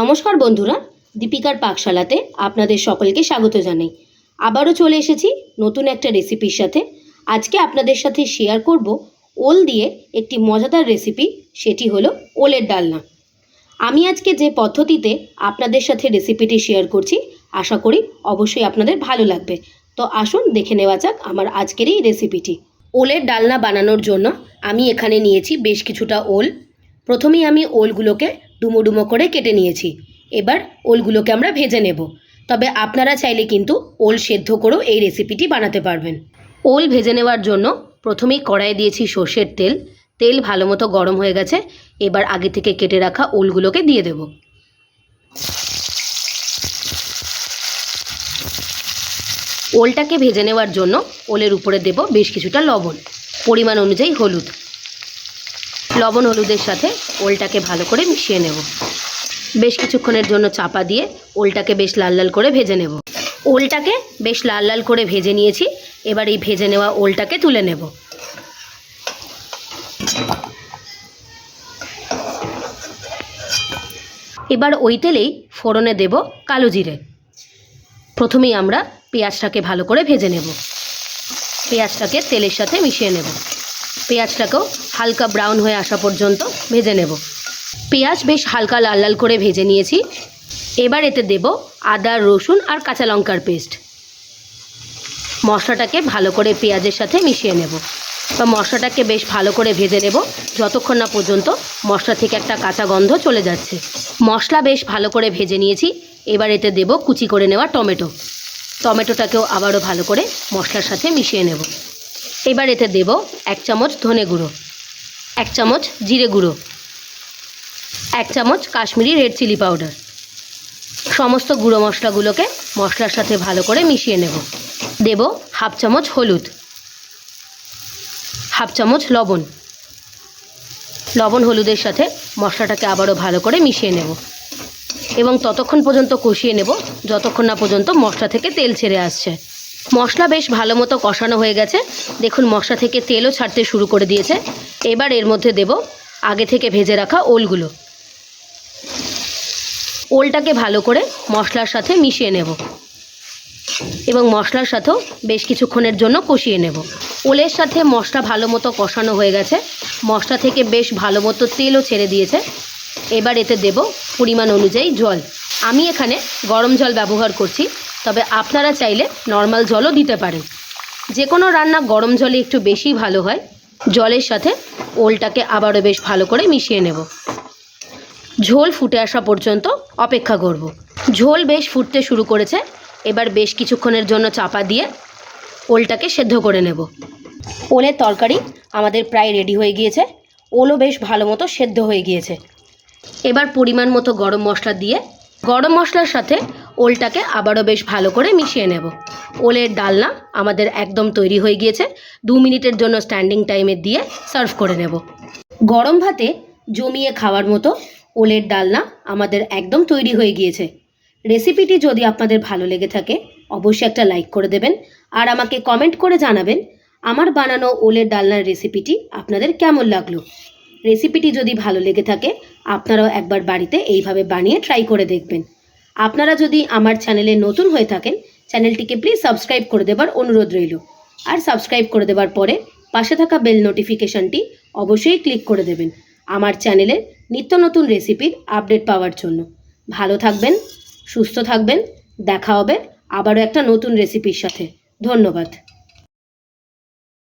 নমস্কার বন্ধুরা, দীপিকার পাকশালাতে আপনাদের সকলকে স্বাগত জানাই। আবারও চলে এসেছি নতুন একটা রেসিপির সাথে। আজকে আপনাদের সাথে শেয়ার করব ওল দিয়ে একটি মজাদার রেসিপি সেটি হলো ওলের ডালনা। আমি আজকে যে পদ্ধতিতে আপনাদের সাথে রেসিপিটি শেয়ার করছি, আশা করি অবশ্যই আপনাদের ভালো লাগবে। তো আসুন দেখে নেওয়া যাক আমার আজকের এই রেসিপিটি ওলের ডালনা বানানোর জন্য আমি এখানে নিয়েছি বেশ কিছুটা ওল। প্রথমেই আমি ওলগুলোকে ডুমো ডুমো করে কেটে নিয়েছি। এবার ওলগুলোকে আমরা ভেজে নেব। তবে আপনারা চাইলে কিন্তু ওল সেদ্ধ করেও এই রেসিপিটি বানাতে পারবেন। ওল ভেজে নেওয়ার জন্য প্রথমেই কড়াই দিয়েছি সর্ষের তেল। তেল ভালো মতো গরম হয়ে গেছে। এবার আগে থেকে কেটে রাখা ওলগুলোকে দিয়ে দেব। ওলটাকে ভেজে নেওয়ার জন্য ওলের উপরে দেব বেশ কিছুটা লবণ। পরিমাণ অনুযায়ী হলুদ। লবণ হলুদের সাথে ওলটাকে ভালো করে মিশিয়ে নেব। বেশ কিছুক্ষণের জন্য চাপা দিয়ে ওলটাকে বেশ লাল লাল করে ভেজে নেব। ওলটাকে বেশ লাল লাল করে ভেজে নিয়েছি, এবার এই ভেজে নেওয়া ওলটাকে তুলে নেব। এবার ওই তেলেই ফোড়নে দেব কালো জিরে। প্রথমেই আমরা পেঁয়াজটাকে ভালো করে ভেজে নেব। পেঁয়াজটাকে তেলের সাথে মিশিয়ে নেব। পেঁয়াজটাকেও হালকা ব্রাউন হয়ে আসা পর্যন্ত ভেজে নেব। পেঁয়াজ বেশ হালকা লাল লাল করে ভেজে নিয়েছি। এবার এতে দেব আদা, রসুন আর কাঁচা লঙ্কার পেস্ট। মশলাটাকে ভালো করে পেঁয়াজের সাথে মিশিয়ে নেব। বা মশলাটাকে বেশ ভালো করে ভেজে নেব। যতক্ষণ না পর্যন্ত মশলা থেকে একটা কাঁচা গন্ধ চলে যাচ্ছে। মশলা বেশ ভালো করে ভেজে নিয়েছি। এবার এতে দেব কুচি করে নেওয়া টমেটো। টমেটোটাকেও আবারও ভালো করে মশলার সাথে মিশিয়ে নেব। এবার এতে দেব এক চামচ ধনে গুঁড়ো। এক চামচ জিরে গুঁড়ো, এক চামচ কাশ্মীরি রেড চিলি পাউডার সমস্ত গুঁড়ো মশলাগুলোকে মশলার সাথে ভালো করে মিশিয়ে নেব। দেব হাফ চামচ হলুদ, হাফ চামচ লবণ। লবণ হলুদের সাথে মশলাটাকে আবারও ভালো করে মিশিয়ে নেব। এবং ততক্ষণ পর্যন্ত কষিয়ে নেব, যতক্ষণ না পর্যন্ত মশলা থেকে তেল ছেড়ে আসছে। মশলা বেশ ভালো মতো কষানো হয়ে গেছে। দেখুন, মশলা থেকে তেলও ছাড়তে শুরু করে দিয়েছে। এবার এর মধ্যে দেব আগে থেকে ভেজে রাখা ওলগুলো। ওলটাকে ভালো করে মশলার সাথে মিশিয়ে নেব। এবং মশলার সাথেও বেশ কিছুক্ষণের জন্য কষিয়ে নেব। ওলের সাথে মশলা ভালো মতো কষানো হয়ে গেছে। মশলা থেকে বেশ ভালো মতো তেলও ছেড়ে দিয়েছে। এবার এতে দেব পরিমাণ অনুযায়ী জল। আমি এখানে গরম জল ব্যবহার করছি, তবে আপনারা চাইলে নর্মাল জলও দিতে পারেন। যে কোনো রান্না গরম জলে একটু বেশি ভালো হয়। জলের সাথে ওলটাকে আবারও বেশ ভালো করে মিশিয়ে নেব। ঝোল ফুটে আসা পর্যন্ত অপেক্ষা করব। ঝোল বেশ ফুটতে শুরু করেছে, এবার বেশ কিছুক্ষণের জন্য চাপা দিয়ে ওলটাকে সেদ্ধ করে নেব। ওলের তরকারি আমাদের প্রায় রেডি হয়ে গিয়েছে, ওলও বেশ ভালো মতো সেদ্ধ হয়ে গিয়েছে। এবার পরিমাণ মতো গরম মশলা দিয়ে, গরম মশলার সাথে ওলটাকে আবারও বেশ ভালো করে মিশিয়ে নেব। ওলের ডালনা আমাদের একদম তৈরি হয়ে গিয়েছে। দু মিনিটের জন্য স্ট্যান্ডিং টাইমে দিয়ে সার্ভ করে নেব। গরম ভাতে জমিয়ে খাওয়ার মতো ওলের ডালনা আমাদের একদম তৈরি হয়ে গিয়েছে। রেসিপিটি যদি আপনাদের ভালো লেগে থাকে, অবশ্যই একটা লাইক করে দেবেন আর আমাকে কমেন্ট করে জানাবেন আমার বানানো ওলের ডালনার রেসিপিটি আপনাদের কেমন লাগল। রেসিপিটি যদি ভালো লেগে থাকে, আপনারাও একবার বাড়িতে এইভাবে বানিয়ে ট্রাই করে দেখবেন। আপনারা যদি আমার চ্যানেলে নতুন হয়ে থাকেন, চ্যানেলটিকে প্লিজ সাবস্ক্রাইব করে দেবার অনুরোধ রইল। আর সাবস্ক্রাইব করে দেবার পরে পাশে থাকা বেল নোটিফিকেশনটি অবশ্যই ক্লিক করে দেবেন, আমার চ্যানেলের নিত্য নতুন রেসিপির আপডেট পাওয়ার জন্য। ভালো থাকবেন, সুস্থ থাকবেন, দেখা হবে আবারও একটা নতুন রেসিপির সাথে। ধন্যবাদ।